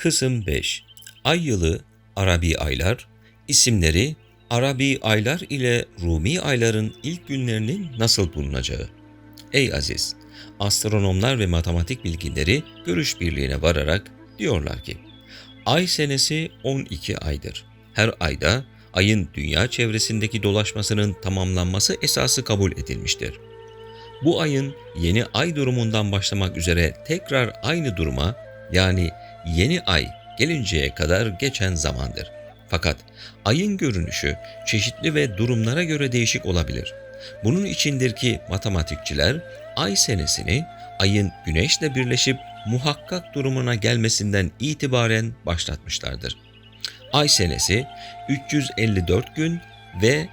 Kısım 5 Ay yılı, Arabi aylar, isimleri Arabi aylar ile Rumi ayların ilk günlerinin nasıl bulunacağı. Ey aziz! Astronomlar ve matematik bilginleri görüş birliğine vararak diyorlar ki, Ay senesi 12 aydır. Her ayda ayın dünya çevresindeki dolaşmasının tamamlanması esası kabul edilmiştir. Bu ayın yeni ay durumundan başlamak üzere tekrar aynı duruma yani yeni ay gelinceye kadar geçen zamandır. Fakat ayın görünüşü çeşitli ve durumlara göre değişik olabilir. Bunun içindir ki matematikçiler ay senesini ayın güneşle birleşip muhakkak durumuna gelmesinden itibaren başlatmışlardır. Ay senesi 354 gün ve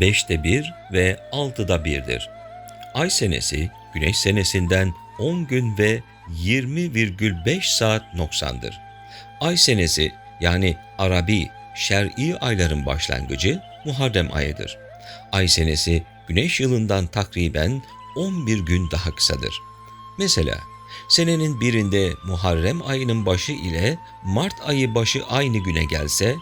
5'te 1 ve 6'da 1'dir. Ay senesi güneş senesinden 10 gün ve 20,5 saat noksandır. Ay senesi yani Arabi, şer'i ayların başlangıcı Muharrem ayıdır. Ay senesi güneş yılından takriben 11 gün daha kısadır. Mesela senenin birinde Muharrem ayının başı ile Mart ayı başı aynı güne gelse,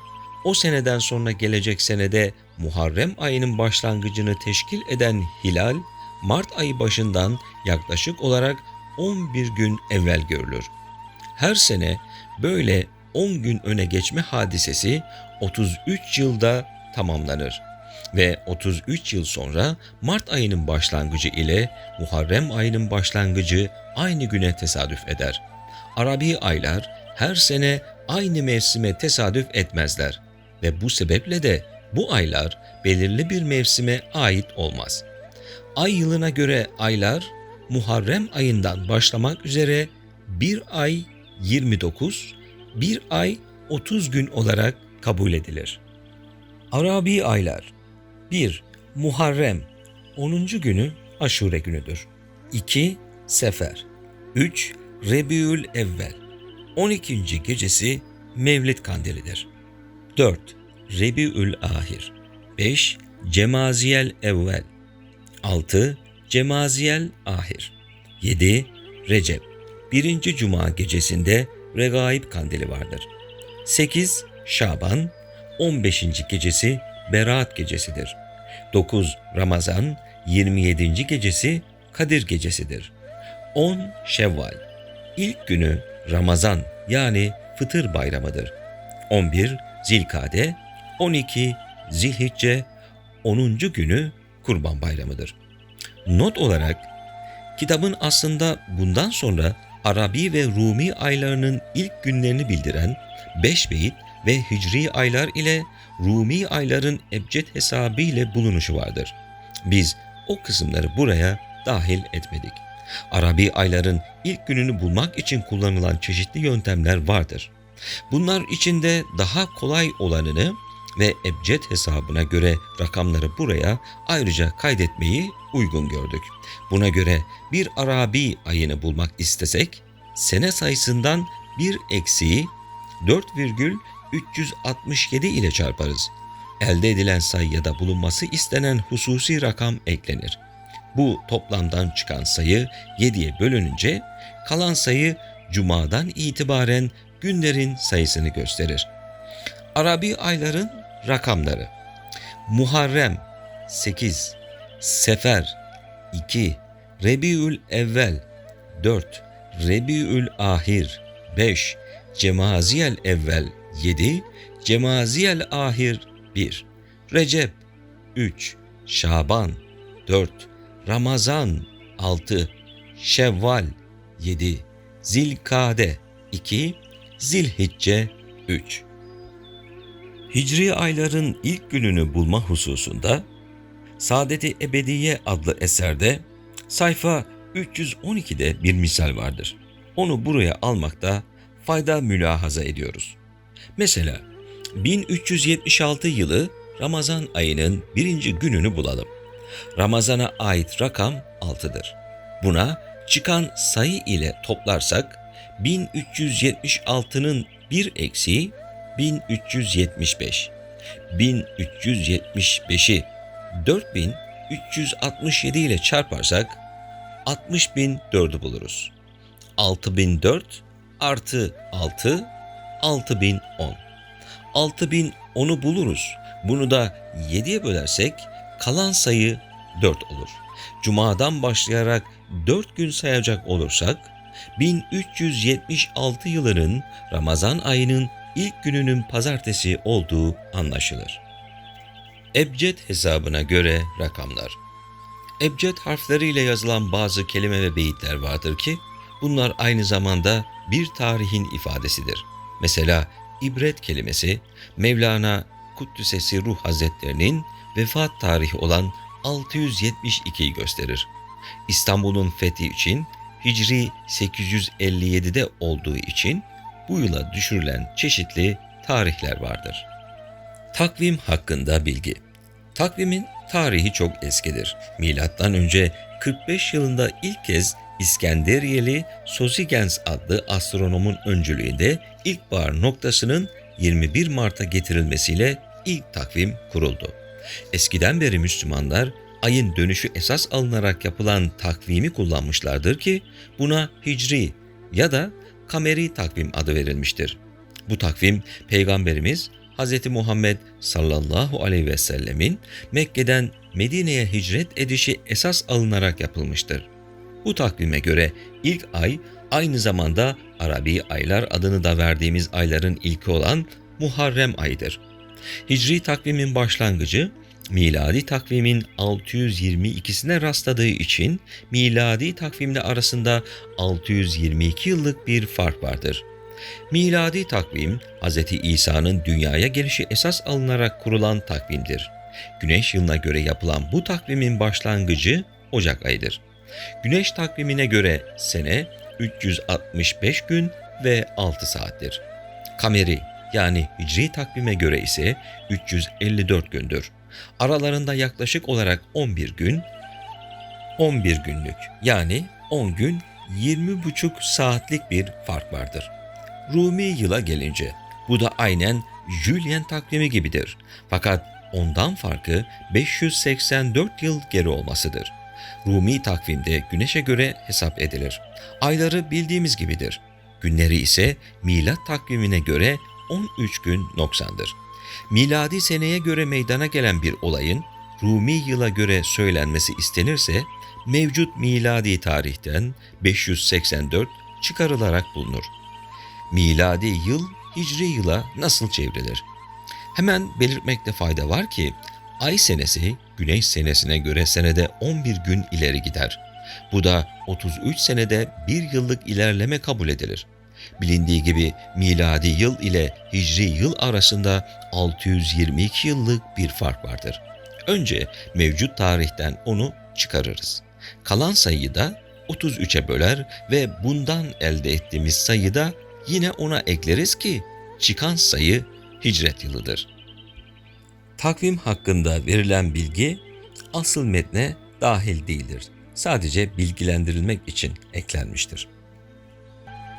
o seneden sonra gelecek senede Muharrem ayının başlangıcını teşkil eden hilal, Mart ayı başından yaklaşık olarak 11 gün evvel görülür. Her sene böyle 10 gün öne geçme hadisesi 33 yılda tamamlanır ve 33 yıl sonra Mart ayının başlangıcı ile Muharrem ayının başlangıcı aynı güne tesadüf eder. Arabi aylar her sene aynı mevsime tesadüf etmezler ve bu sebeple de bu aylar belirli bir mevsime ait olmaz. Ay yılına göre aylar Muharrem ayından başlamak üzere bir ay 29, bir ay 30 gün olarak kabul edilir. Arabi aylar 1. Muharrem 10. günü aşure günüdür. 2. Sefer 3. Rebiül Evvel 12. gecesi Mevlid kandilidir. 4. Rebiül Ahir 5. Cemaziyel Evvel 6. Cemaziyel Ahir 7. Recep 1. Cuma gecesinde Regaib kandili vardır. 8. Şaban 15. gecesi Berat gecesidir. 9. Ramazan 27. gecesi Kadir gecesidir. 10. Şevval ilk günü Ramazan yani Fıtır bayramıdır. 11. Zilkade 12. Zilhicce 10. günü Kurban Bayramıdır. Not olarak kitabın aslında bundan sonra Arabi ve Rumi aylarının ilk günlerini bildiren 5 beyit ve Hicri aylar ile Rumi ayların ebced hesabı ile bulunuşu vardır. Biz o kısımları buraya dahil etmedik. Arabi ayların ilk gününü bulmak için kullanılan çeşitli yöntemler vardır. Bunlar içinde daha kolay olanını ve ebced hesabına göre rakamları buraya ayrıca kaydetmeyi uygun gördük. Buna göre bir Arabi ayını bulmak istesek sene sayısından bir eksiği 4,367 ile çarparız. Elde edilen sayıya da bulunması istenen hususi rakam eklenir. Bu toplamdan çıkan sayı 7'ye bölününce kalan sayı cumadan itibaren günlerin sayısını gösterir. Arabi ayların rakamları Muharrem 8, Sefer 2, Rebiül Evvel 4, Rebiül Ahir 5, Cemaziyel Evvel 7, Cemaziyel Ahir 1, Recep 3, Şaban 4, Ramazan 6, Şevval 7, Zilkade 2, Zilhicce 3. Hicri ayların ilk gününü bulma hususunda Saadeti Ebediye adlı eserde sayfa 312'de bir misal vardır. Onu buraya almakta fayda mülahaza ediyoruz. Mesela 1376 yılı Ramazan ayının birinci gününü bulalım. Ramazana ait rakam 6'dır. Buna çıkan sayı ile toplarsak 1376'nın bir eksiği 1375. 1375'i 4367 ile çarparsak 60004'ü buluruz. 6004 artı 6 6010. 6010'u buluruz. Bunu da 7'ye bölersek kalan sayı 4 olur. Cuma'dan başlayarak 4 gün sayacak olursak 1376 yılının Ramazan ayının ilk gününün pazartesi olduğu anlaşılır. Ebced hesabına göre rakamlar. Ebced harfleriyle yazılan bazı kelime ve beyitler vardır ki bunlar aynı zamanda bir tarihin ifadesidir. Mesela ibret kelimesi Mevlana Kuddüsesi Ruh Hazretlerinin vefat tarihi olan 672'yi gösterir. İstanbul'un fethi için Hicri 857'de olduğu için bu yıla düşürülen çeşitli tarihler vardır. Takvim hakkında bilgi. Takvimin tarihi çok eskidir. Milattan önce 45 yılında ilk kez İskenderiyeli Sosigens adlı astronomun öncülüğünde ilkbahar noktasının 21 Mart'a getirilmesiyle ilk takvim kuruldu. Eskiden beri Müslümanlar ayın dönüşü esas alınarak yapılan takvimi kullanmışlardır ki buna hicri ya da kameri takvim adı verilmiştir. Bu takvim Peygamberimiz Hz. Muhammed sallallahu aleyhi ve sellemin Mekke'den Medine'ye hicret edişi esas alınarak yapılmıştır. Bu takvime göre ilk ay aynı zamanda Arabi aylar adını da verdiğimiz ayların ilki olan Muharrem ayıdır. Hicri takvimin başlangıcı miladi takvimin 622'sine rastladığı için miladi takvimle arasında 622 yıllık bir fark vardır. Miladi takvim Hz. İsa'nın dünyaya gelişi esas alınarak kurulan takvimdir. Güneş yılına göre yapılan bu takvimin başlangıcı Ocak ayıdır. Güneş takvimine göre sene 365 gün ve 6 saattir. Kameri yani hicri takvime göre ise 354 gündür. Aralarında yaklaşık olarak 11 gün, 11 günlük yani 10 gün 20,5 saatlik bir fark vardır. Rumi yıla gelince bu da aynen Julian takvimi gibidir. Fakat ondan farkı 584 yıl geri olmasıdır. Rumi takvimde güneşe göre hesap edilir. Ayları bildiğimiz gibidir. Günleri ise milat takvimine göre 13 gün noksandır. Miladi seneye göre meydana gelen bir olayın Rumi yıla göre söylenmesi istenirse mevcut miladi tarihten 584 çıkarılarak bulunur. Miladi yıl hicri yıla nasıl çevrilir? Hemen belirtmekte fayda var ki ay senesi güneş senesine göre senede 11 gün ileri gider. Bu da 33 senede bir yıllık ilerleme kabul edilir. Bilindiği gibi miladi yıl ile hicri yıl arasında 622 yıllık bir fark vardır. Önce mevcut tarihten onu çıkarırız. Kalan sayıyı da 33'e böler ve bundan elde ettiğimiz sayıyı da yine ona ekleriz ki çıkan sayı hicret yılıdır. Takvim hakkında verilen bilgi asıl metne dahil değildir. Sadece bilgilendirilmek için eklenmiştir.